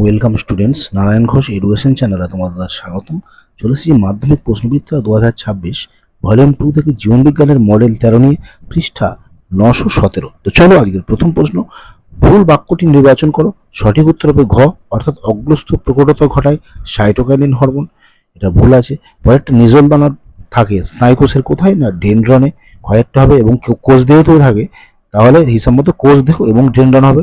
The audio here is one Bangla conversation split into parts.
Welcome students Narayan Ghosh education চ্যানেলে তোমাদের স্বাগতম। চলেছি মাধ্যমিক প্রশ্নবিদ্যা দু হাজার ছাব্বিশ ভলিউম টু থেকে জীবনবিজ্ঞানের মডেল তেরো নিয়ে পৃষ্ঠা নশো সতেরো। তো চলো আজকের প্রথম প্রশ্ন, ভুল বাক্যটি নির্বাচন করো, সঠিক উত্তর হবে ঘ, অর্থাৎ অগ্রস্ত প্রকটতা ঘটায় সাইটোকাইনিন হরমোন এটা ভুল আছে। পরেরটা নিজল দানা থাকে, স্নায়ুকোষের কোথায় না ডেনড্রনে কয়েকটা হবে এবং কোষ দেহতেও থাকে, তাহলে হিসাব মতো কোষ দেহ এবং ডেনড্রন হবে।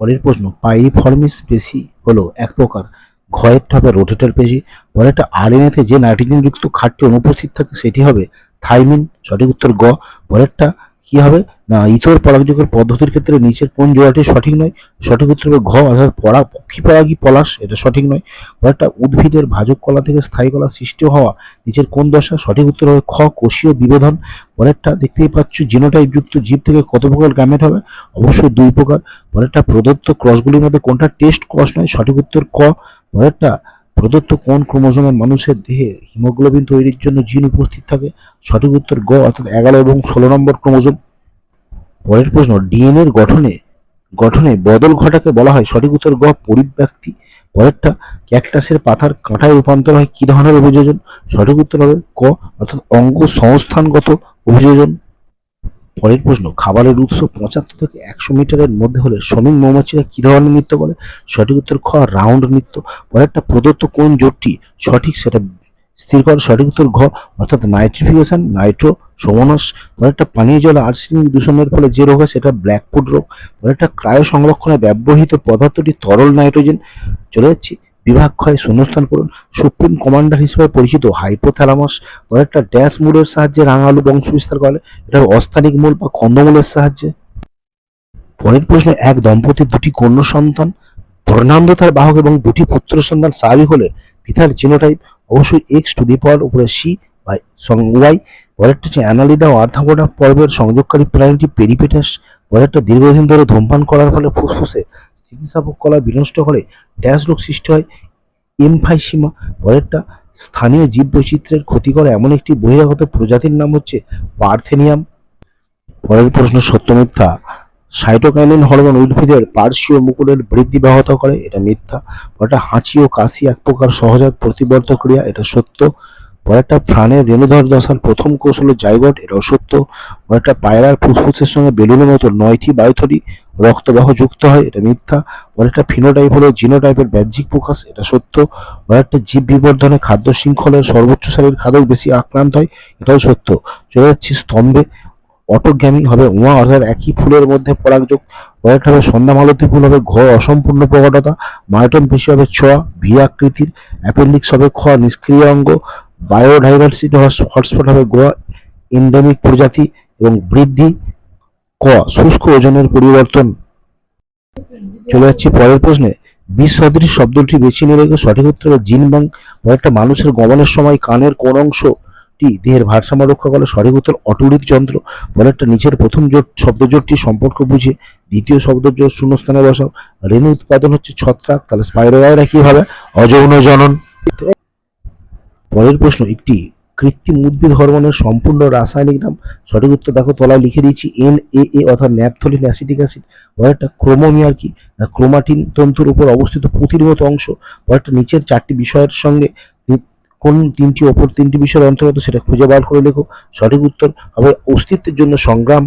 পরের প্রশ্ন পাইরিফর্মিস পেশি হলো এক প্রকার ক্ষয়েরটা হবে রোটেটার পেশি পরেরটা আরএনএতে যে নাইট্রোজেনযুক্ত খাটটি অনুপস্থিত থাকে সেটি হবে থাইমিন, সঠিক উত্তর গ, পরেরটা কি হবে? না, ইতর পরাগযোগের পদ্ধতির ক্ষেত্রে নিচের কোন জোড়াটি সঠিক নয়? সঠিক উত্তর হবে ঘ, অর্থাৎ পরা পক্ষী পরাগী পলাশ, এটা সঠিক নয়। পরেরটা, উদ্ভিদের ভাজক কলা থেকে স্থায়ী কলা সৃষ্টি হওয়া, নিচের কোন দশা? সঠিক উত্তর হবে খ, কোষীয় বিভেদন। পরেরটা, দেখতেই পাচ্ছ জিনোটাইপ যুক্ত জীব থেকে কত প্রকার গ্যামেট হবে? অবশ্যই দুই প্রকার। পরেরটা, প্রদত্ত ক্রসগুলির মধ্যে কোনটা টেস্ট ক্রস নয়? সঠিক উত্তর ক। পরেরটা, প্রদত্ত কোন ক্রোমোজোমে মানুষের দেহে হিমোগ্লোবিন তৈরির জন্য জিন উপস্থিত থাকে? সঠিক উত্তর গ, অর্থাৎ এগারো এবং ষোলো নম্বর ক্রোমোজোম। পরের প্রশ্ন ডিএনএ এর গঠনে গঠনে বদল ঘটাকে বলা হয় সঠিক উত্তর গ, পরিব্যক্তি। পরেরটা, ক্যাকটাসের পাতার কাঁটায় রূপান্তর হয় কি ধরনের অভিযোজন? সঠিক উত্তর হবে ক, অর্থাৎ অঙ্গ সংস্থানগত অভিযোজন। পরের প্রশ্ন, খাবারের উৎস পঁচাত্তর থেকে একশো মিটারের মধ্যে হলে শ্রমিক মৌমাছিরা কি ধরনের নৃত্য করে? সঠিক উত্তর খ, রাউন্ড নৃত্য। পরেরটা, প্রদত্ত কোন জোটটি সঠিক সেটা স্থির করার সঠিক উত্তর ঘ, অর্থাৎ নাইট্রিফিকেশন নাইট্রো সমনস পরেরটা পানীয় জলে আর্সেনিক দূষণের ফলে যে রোগ হয় সেটা ব্ল্যাকফুড রোগ। পরেরটা ক্রায় সংরক্ষণে ব্যবহৃত পদার্থটি তরল নাইট্রোজেন চলে যাচ্ছি, বিভাগ ক্ষয় শূন্যস্থান করুন সুপ্রিম কমান্ডার হিসেবে পরিচিত হাইপোথ্যালামাস পরেরটা ড্যাশ মূলের সাহায্যে রাঙালু বংশ বিস্তার করে এটা অস্থানিক মূল বা কন্দমূলের সাহায্যে। পরের প্রশ্ন এক দম্পতির দুটি কন্যা সন্তান বর্ণান্ধতার বাহক এবং দুটি পুত্র সন্তান স্বাভাবিক হলে পিতার জিনোটাইপ অবশ্যই এক্স টু দি পাওয়ার উপরে সি বাই ওয়াই পরেরটা হচ্ছে অ্যানালিডা ও আর্থাগোডা পর্বের সংযোগকারী প্রাণীটি পেরিপেটাস পরেরটা দীর্ঘদিন ধরে ধূমপান করার ফলে ফুসফুসে স্থিতিস্থাপক কলা বিনষ্ট করে ড্যাশ রোগ সৃষ্টি হয় এমফাইসিমা পরেরটা স্থানীয় জীব বৈচিত্র্যের ক্ষতি করে। এমন একটি বহিরাগত প্রজাতির নাম হচ্ছে পার্থেনিয়াম। পরের প্রশ্ন সত্য মিথ্যা। সাইটোকাইনিন হরমোন উদ্ভিদের পার্শ্বীয় মুকুলের বৃদ্ধি ব্যাহত করে, এটা মিথ্যা পরেরটা হাঁচি ও কাশি এক প্রকার সহজাত প্রতিবর্ধক ক্রিয়া, এটা সত্য পরেরটা প্রাণের রেণুধর দশার প্রথম কৌশল জাইগট, এটাও সত্য পরেরটা পায়রার ফুসফুসের সঙ্গে বেলুনের মতো নয়টি বায়ুথরি রক্তবাহ যুক্ত হয়, এটা মিথ্যা পরেরটা ফিনোটাইপ হলো জিনোটাইপের ব্যাহ্যিক প্রকাশ, এটা সত্য পরেরটা জীব বিবর্ধনে খাদ্য শৃঙ্খলের সর্বোচ্চ সারির খাদক বেশি আক্রান্ত হয়, এটাও সত্য, চলে যাচ্ছি স্তম্ভে অটোগ্যামি হবে উমা অর্থাৎ একই ফুলের মধ্যে পরাগযোগ পরেরটা হবে সন্ধ্যা মালতী ফুল হবে, ঘ অসম্পূর্ণ প্রকটতা মাইটন পেশি হবে ছ ভি আকৃতির, অ্যাপেন্ডিক্স হবে খ নিষ্ক্রিয় অঙ্গ, বায়োডাইভার্সিটি হটস্পট হবে গ এন্ডেমিক প্রজাতি এবং বৃদ্ধি, ক শুষ্ক ওজনের পরিবর্তন। চলে যাচ্ছি পরের প্রশ্নে। বিষ সদৃশ শব্দটি বেছে নিয়ে রেখে সঠিক উত্তর জিন ব্যাংক পরেরটা মানুষের গমনের সময় কানের কোন অংশটি দেহের ভারসাম্য রক্ষা করে সঠিক উত্তর অটুরিত যন্ত্র পরেরটা নিচের প্রথম জোট শব্দজোটটি সম্পর্ক বুঝে, দ্বিতীয় শব্দজোট শূন্যস্থানে বসাও। রেণু উৎপাদন হচ্ছে ছত্রাক, তাহলে স্পাইরোগায়রা কি হবে, অযৌন জনন। পরের প্রশ্ন, একটি কৃত্রিম উদ্ভিদ হরমোনের সম্পূর্ণ রাসায়নিক নাম, সঠিক উত্তর দেখো, তলায় লিখে দিয়েছি, এন এ এ অর্থাৎ ন্যাপথলিন অ্যাসিটিক অ্যাসিড। পরেরটা ক্রোমোমিয়ার কি? ক্রোমাটিন তন্তুর উপর অবস্থিত পুঁতির মতো অংশ। পরেরটা নিচের চারটি বিষয়ের সঙ্গে কোন তিনটি অপর তিনটি বিষয়ের অন্তর্গত সেটা খুঁজে বার করে লেখো। সঠিক উত্তর হবে অস্তিত্বের জন্য সংগ্রাম।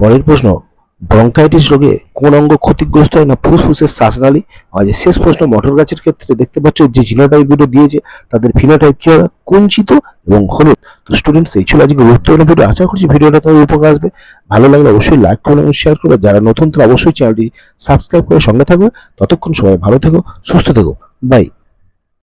পরের প্রশ্ন ব্রঙ্কাইটিস রোগে কোন অঙ্গ ক্ষতিগ্রস্ত হয় না? ফুসফুসের শ্বাসনালী। যে শেষ প্রশ্ন, মটর গাছের ক্ষেত্রে দেখতে পাচ্ছ যে জিনোটাইপ দুটো দিয়েছে, তাদের ফিনোটাইপ কি হবে কুঞ্চিত এবং হলুদ। তো স্টুডেন্টস এই ছিল আজকে গুরুত্বপূর্ণ ভিডিও। আশা করছি ভিডিওটা তাদের উপকার আসবে। ভালো লাগলে অবশ্যই লাইক করবে এবং শেয়ার করবে। যারা নতুন, তারা অবশ্যই চ্যানেলটি সাবস্ক্রাইব করে সঙ্গে থাকবে। ততক্ষণ সবাই ভালো থেকো, সুস্থ থেকো। বাই